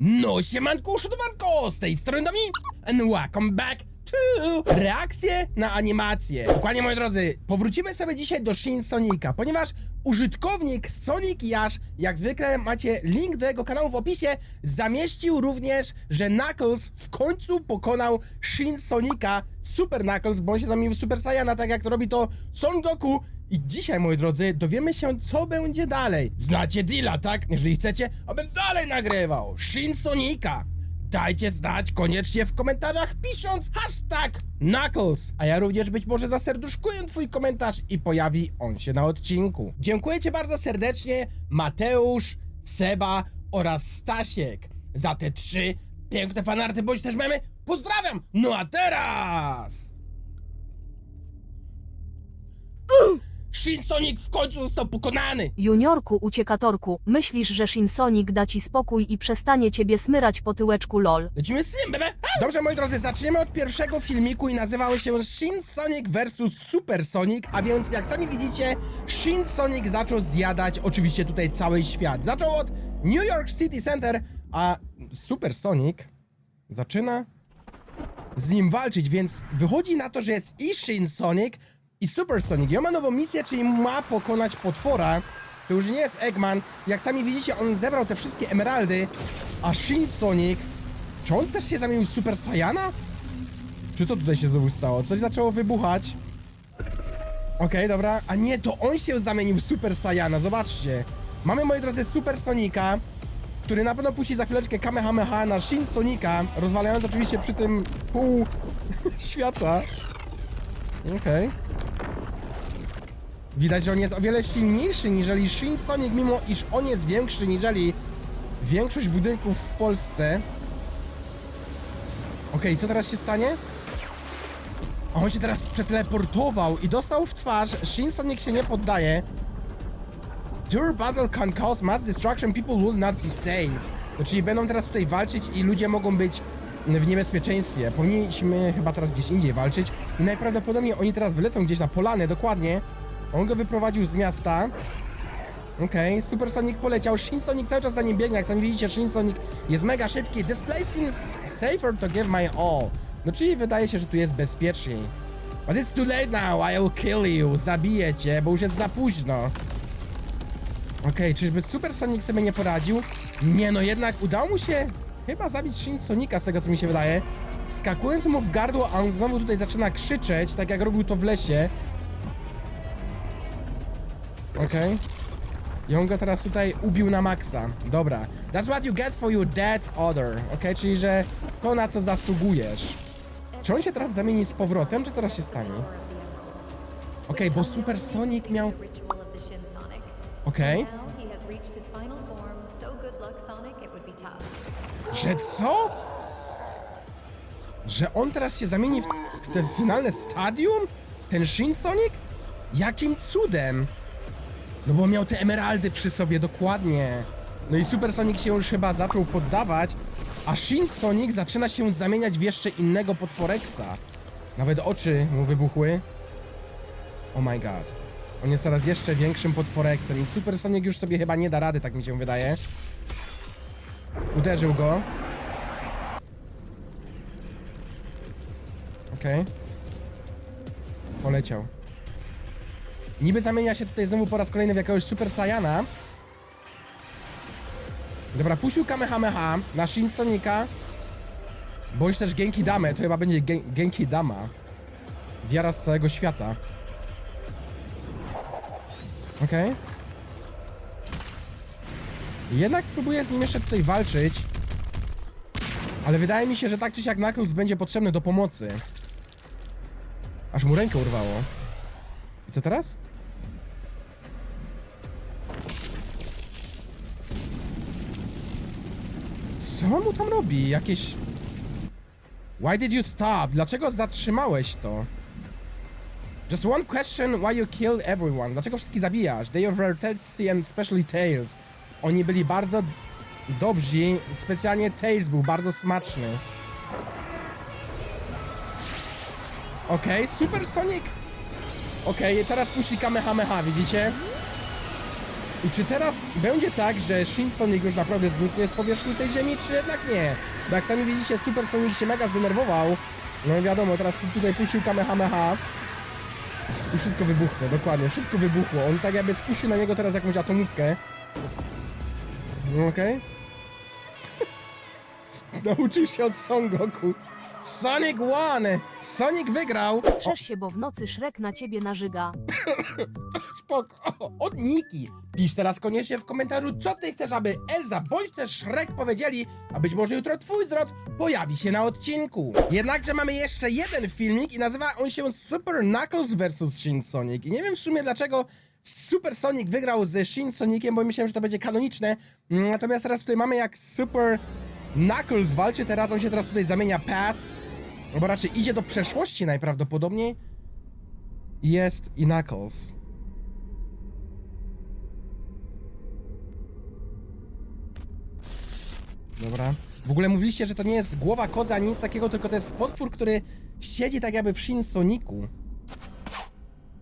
No siemanku, szudowanko, z tej strony Dominik. And welcome back reakcje na animacje. Dokładnie moi drodzy, powrócimy sobie dzisiaj do Shin Sonika, ponieważ użytkownik Sonic jak zwykle macie link do jego kanału w opisie, zamieścił również, że Knuckles w końcu pokonał Shin Sonika, Super Knuckles, bo on się zamienił w Super Saiyana, tak jak to robi to Son Goku. I dzisiaj, moi drodzy, dowiemy się, co będzie dalej. Znacie deala, tak? Jeżeli chcecie, abym dalej nagrywał Shin Sonika. Dajcie znać koniecznie w komentarzach pisząc hashtag Knuckles. A ja również być może zaserduszkuję twój komentarz i pojawi on się na odcinku. Dziękuję ci bardzo serdecznie Mateusz, Seba oraz Stasiek za te trzy piękne fanarty bądź też memy. Pozdrawiam! No a teraz... Sonic w końcu został pokonany! Juniorku uciekatorku, myślisz, że Shinsonic da ci spokój i przestanie ciebie smyrać po tyłeczku lol. Lecimy z tym, bebe! Dobrze, moi drodzy, zaczniemy od pierwszego filmiku i nazywał się Shin Sonic vs Super Sonic, a więc jak sami widzicie, Shin Sonic zaczął zjadać oczywiście tutaj cały świat. Zaczął od New York City Center, a Super Sonic zaczyna z nim walczyć, więc wychodzi na to, że jest i Shin Sonic, i Super Sonic. I on ma nową misję, czyli ma pokonać potwora. To już nie jest Eggman. Jak sami widzicie, on zebrał te wszystkie emeraldy, a Shin Sonic... Czy on też się zamienił w Super Saiyana? Czy co tutaj się znowu stało? Coś zaczęło wybuchać. Okej, dobra. A nie, to on się zamienił w Super Saiyana, zobaczcie. Mamy, moi drodzy, Super Sonika, który na pewno puści za chwileczkę Kamehameha na Shin Sonika, rozwalając oczywiście przy tym pół świata. Okej. Widać, że on jest o wiele silniejszy niżeli Shin Sonic, mimo iż on jest większy niżeli większość budynków w Polsce. Okej, co teraz się stanie? On się teraz przeteleportował i dostał w twarz. Shin Sonic się nie poddaje. Your battle can cause mass destruction, people will not be safe. Czyli będą teraz tutaj walczyć i ludzie mogą być w niebezpieczeństwie. Powinniśmy chyba teraz gdzieś indziej walczyć i najprawdopodobniej oni teraz wylecą gdzieś na polanę, dokładnie. On go wyprowadził z miasta. Okej, Super Sonic poleciał, Shin Sonic cały czas za nim biegnie, jak sami widzicie, Shin Sonic jest mega szybki. Seems safer to give my all. No czyli wydaje się, że tu jest bezpieczniej. But it's too late now, I'll kill you, zabiję cię, bo już jest za późno. Okej, czyżby Super Sonic sobie nie poradził? Nie no, jednak udało mu się chyba zabić Shin Sonika, z tego co mi się wydaje. Skakując mu w gardło, a on znowu tutaj zaczyna krzyczeć, tak jak robił to w lesie. Okej. I on go teraz tutaj ubił na maksa. Dobra. That's what you get for your dad's order. Okej, czyli że to na co zasługujesz. Czy on się teraz zamieni z powrotem, czy teraz się stanie? Okej, bo Super Sonic miał... Okej. Tough. Że co? Że on teraz się zamieni w, w te finalne stadium? Ten Shin Sonic? Jakim cudem? No bo miał te emeraldy przy sobie, dokładnie. No i Super Sonic się już chyba zaczął poddawać, a Shin Sonic zaczyna się zamieniać w jeszcze innego potworeksa. Nawet oczy mu wybuchły. Oh my god. On jest teraz jeszcze większym potworeksem i Super Sonic już sobie chyba nie da rady, tak mi się wydaje. Uderzył go. Okej. Poleciał. Niby zamienia się tutaj znowu po raz kolejny w jakiegoś Super Saiyana. Dobra, puścił Kamehameha na Shin Sonika. Bądź też Genki Dame, to chyba będzie Gen Genki Dama. Wiara z całego świata. Okej. Jednak próbuję z nim jeszcze tutaj walczyć. Ale wydaje mi się, że tak czy siak Knuckles będzie potrzebny do pomocy. Aż mu rękę urwało. I co teraz? Co mu tam robi? Jakieś... Why did you stop? Dlaczego zatrzymałeś to? Just one question why you killed everyone. Dlaczego wszystkich zabijasz? They were thirsty and especially Tails. Oni byli bardzo dobrzy, specjalnie Tails był bardzo smaczny. Okej, Super Sonic. Okej, teraz puści Kamehameha, widzicie? I czy teraz będzie tak, że Shin Sonic już naprawdę zniknie z powierzchni tej ziemi, czy jednak nie? Bo jak sami widzicie, Super Sonic się mega zdenerwował. No wiadomo, teraz tu- tutaj puścił Kamehameha. I wszystko wybuchło, dokładnie, wszystko wybuchło. On tak jakby spuścił na niego teraz jakąś atomówkę. No okej. Nauczył się od Son Goku. Sonic won! Sonic wygrał! Trzesz się, bo w nocy Szrek na ciebie nażyga. Spoko. Od Niki. Pisz teraz koniecznie w komentarzu, co ty chcesz, aby Elza bądź też Shrek powiedzieli, a być może jutro twój zwrot pojawi się na odcinku. Jednakże mamy jeszcze jeden filmik i nazywa on się Super Knuckles vs. Shin Sonic. I nie wiem w sumie dlaczego Super Sonic wygrał ze Shin Soniciem, bo myślałem, że to będzie kanoniczne. Mm, Natomiast teraz tutaj mamy jak Super Knuckles walczy teraz, on się teraz tutaj zamienia past, bo raczej idzie do przeszłości najprawdopodobniej. Jest i Knuckles. Dobra. W ogóle mówiliście, że to nie jest głowa kozy ani nic takiego, tylko to jest potwór, który siedzi tak jakby w Shin Sonicu.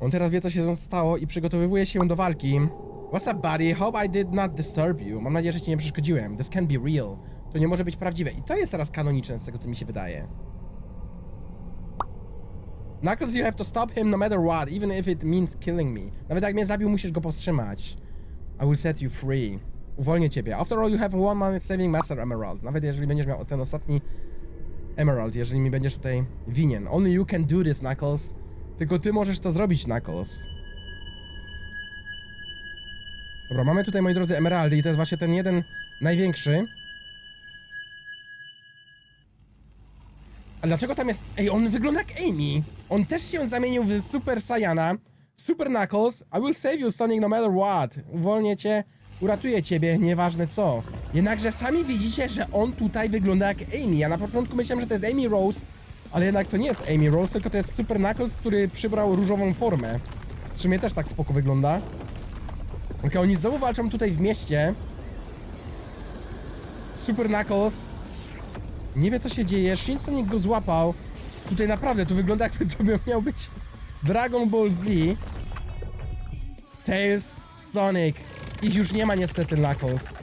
On teraz wie, co się stało i przygotowywuje się do walki. What's up, buddy? Hope I did not disturb you. Mam nadzieję, że ci nie przeszkodziłem. This can be real. To nie może być prawdziwe. I to jest teraz kanoniczne z tego, co mi się wydaje. Knuckles, you have to stop him no matter what, even if it means killing me. Nawet jak mnie zabił, musisz go powstrzymać. I will set you free. Uwolnię ciebie. After all, you have one man saving Master Emerald. Nawet jeżeli będziesz miał ten ostatni Emerald, jeżeli mi będziesz tutaj winien. Only you can do this, Knuckles. Tylko ty możesz to zrobić, Knuckles. Dobra, mamy tutaj, moi drodzy, Emeraldy i to jest właśnie ten jeden największy. A dlaczego tam jest... Ej, on wygląda jak Amy. On też się zamienił w Super Saiyana. Super Knuckles, I will save you, Sonic, no matter what. Uwolnię cię, uratuję ciebie, nieważne co. Jednakże sami widzicie, że on tutaj wygląda jak Amy. Ja na początku myślałem, że to jest Amy Rose, ale jednak to nie jest Amy Rose, tylko to jest Super Knuckles, który przybrał różową formę. W sumie też tak spoko wygląda. Okej, oni znowu walczą tutaj w mieście. Super Knuckles nie wie co się dzieje, Shin Sonic go złapał. Tutaj naprawdę, to wygląda jakby to miał być Dragon Ball Z. Tails, Sonic. Ich już nie ma niestety, Knuckles.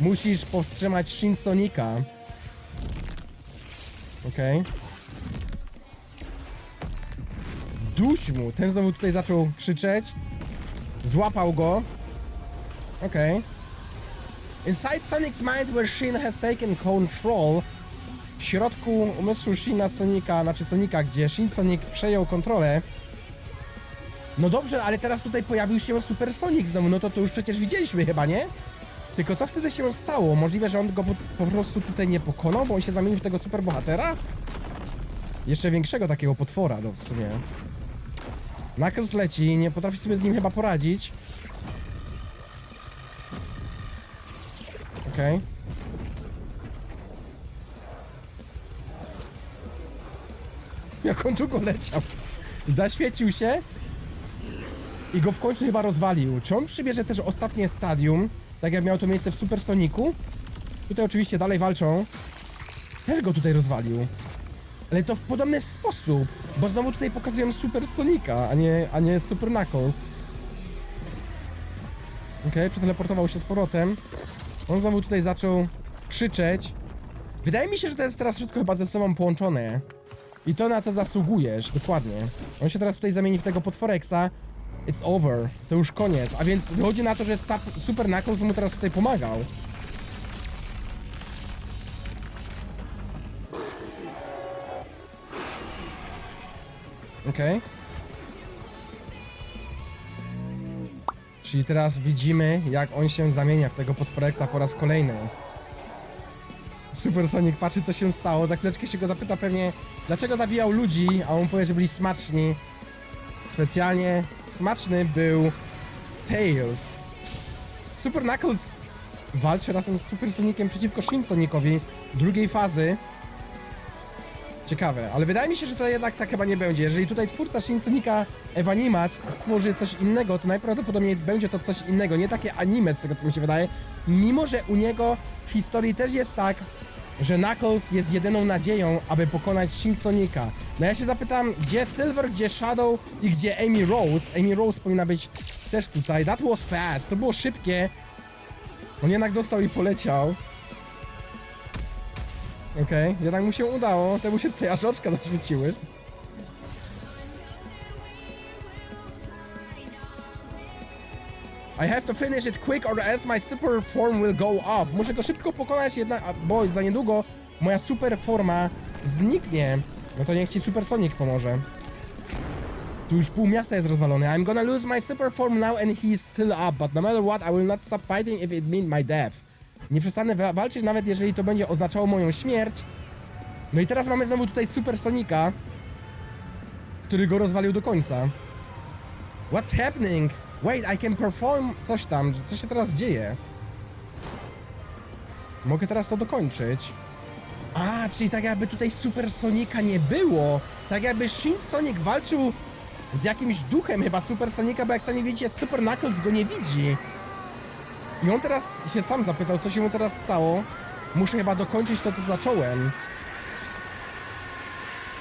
Musisz powstrzymać Shin Sonika. Okej. Duś mu. Ten znowu tutaj zaczął krzyczeć. Złapał go. Okej. Inside Sonic's mind where Shin has taken control, w środku umysłu Shina Sonika, znaczy Sonika, gdzie Shin Sonic przejął kontrolę. No dobrze, ale teraz tutaj pojawił się Super Sonic znowu, no to to już przecież widzieliśmy chyba, nie? Tylko co wtedy się stało? Możliwe, że on go po, po prostu tutaj nie pokonał, bo on się zamienił w tego super bohatera? Jeszcze większego takiego potwora, no w sumie. Knuckles leci, nie potrafi sobie z nim chyba poradzić. Okej. Jak on długo leciał. Zaświecił się i go w końcu chyba rozwalił. Czy on przybierze też ostatnie stadium, tak jak miało to miejsce w Supersoniku? Tutaj oczywiście dalej walczą. Też go tutaj rozwalił. Ale to w podobny sposób, bo znowu tutaj pokazują Supersonika, a nie, a nie Super Knuckles. Okej, przeteleportował się z powrotem. On znowu tutaj zaczął krzyczeć. Wydaje mi się, że to jest teraz wszystko chyba ze sobą połączone. I to na co zasługujesz, dokładnie. On się teraz tutaj zamieni w tego potworeksa. It's over. To już koniec. A więc wychodzi na to, że Super Knuckles mu teraz tutaj pomagał. Okej. Czyli teraz widzimy, jak on się zamienia w tego potworeksa po raz kolejny. Super Sonic patrzy, co się stało. Za chwileczkę się go zapyta pewnie, dlaczego zabijał ludzi, a on powie, że byli smaczni. Specjalnie smaczny był Tails. Super Knuckles walczy razem z Super Soniciem przeciwko Shin Sonicowi drugiej fazy. Ciekawe, ale wydaje mi się, że to jednak tak chyba nie będzie. Jeżeli tutaj twórca Shin Sonika stworzy coś innego, to najprawdopodobniej będzie to coś innego, nie takie anime z tego co mi się wydaje. Mimo, że u niego w historii też jest tak, że Knuckles jest jedyną nadzieją, aby pokonać Shin Sonika. No ja się zapytam, gdzie Silver, gdzie Shadow i gdzie Amy Rose? Amy Rose powinna być też tutaj. That was fast, to było szybkie. On jednak dostał i poleciał. Okej, jednak mu się udało, temu się te aż oczka zaświeciły. I have to finish it quick or else my super form will go off. Muszę go szybko pokonać jednak, bo za niedługo moja super forma zniknie. No to niech ci Super Sonic pomoże. Tu już pół miasta jest rozwalone. I'm gonna lose my super form now and he is still up, but no matter what, I will not stop fighting if it means my death. Nie przestanę wa- walczyć nawet jeżeli to będzie oznaczało moją śmierć. No i teraz mamy znowu tutaj Super Sonika, który go rozwalił do końca. What's happening? Wait, I can perform... Coś tam, co się teraz dzieje? Mogę teraz to dokończyć. A, czyli tak jakby tutaj Super Sonika nie było. Tak jakby Shin Sonic walczył z jakimś duchem chyba Super Sonika, bo jak sami widzicie, Super Knuckles go nie widzi. I on teraz się sam zapytał, co się mu teraz stało. Muszę chyba dokończyć to, co zacząłem.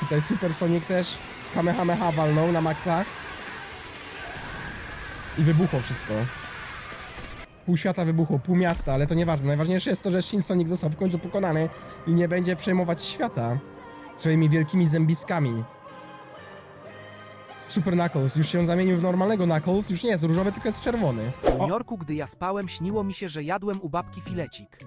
Tutaj Super Sonic też Kamehameha walnął na maksa. I wybuchło wszystko. Pół świata wybuchło, pół miasta, ale to nieważne. Najważniejsze jest to, że Shin Sonic został w końcu pokonany i nie będzie przejmować świata swoimi wielkimi zębiskami. Super Knuckles już się zamienił w normalnego Knuckles, już nie jest różowy, tylko jest czerwony. W O, gdy ja spałem, śniło mi się, że jadłem u babki filecik.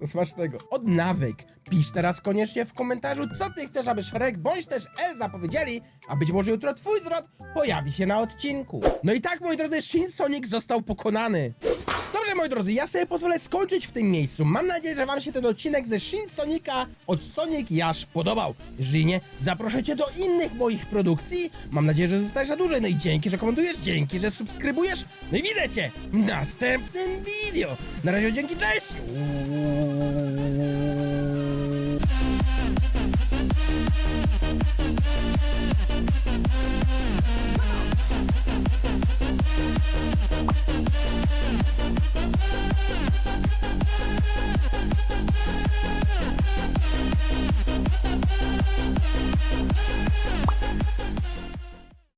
do smacznego. Od nawyk. Pisz teraz koniecznie w komentarzu, co ty chcesz, aby Shrek bądź też Elza powiedzieli, a być może jutro twój zwrot pojawi się na odcinku. No i tak, moi drodzy, Shin Sonic został pokonany. Moi drodzy, ja sobie pozwolę skończyć w tym miejscu. Mam nadzieję, że wam się ten odcinek ze Shin Sonika od Sonic Yash podobał. Jeżeli nie, zaproszę cię do innych moich produkcji. Mam nadzieję, że zostajesz na dłużej. No i dzięki, że komentujesz, dzięki, że subskrybujesz. No i widzę cię w następnym video. Na razie dzięki, cześć!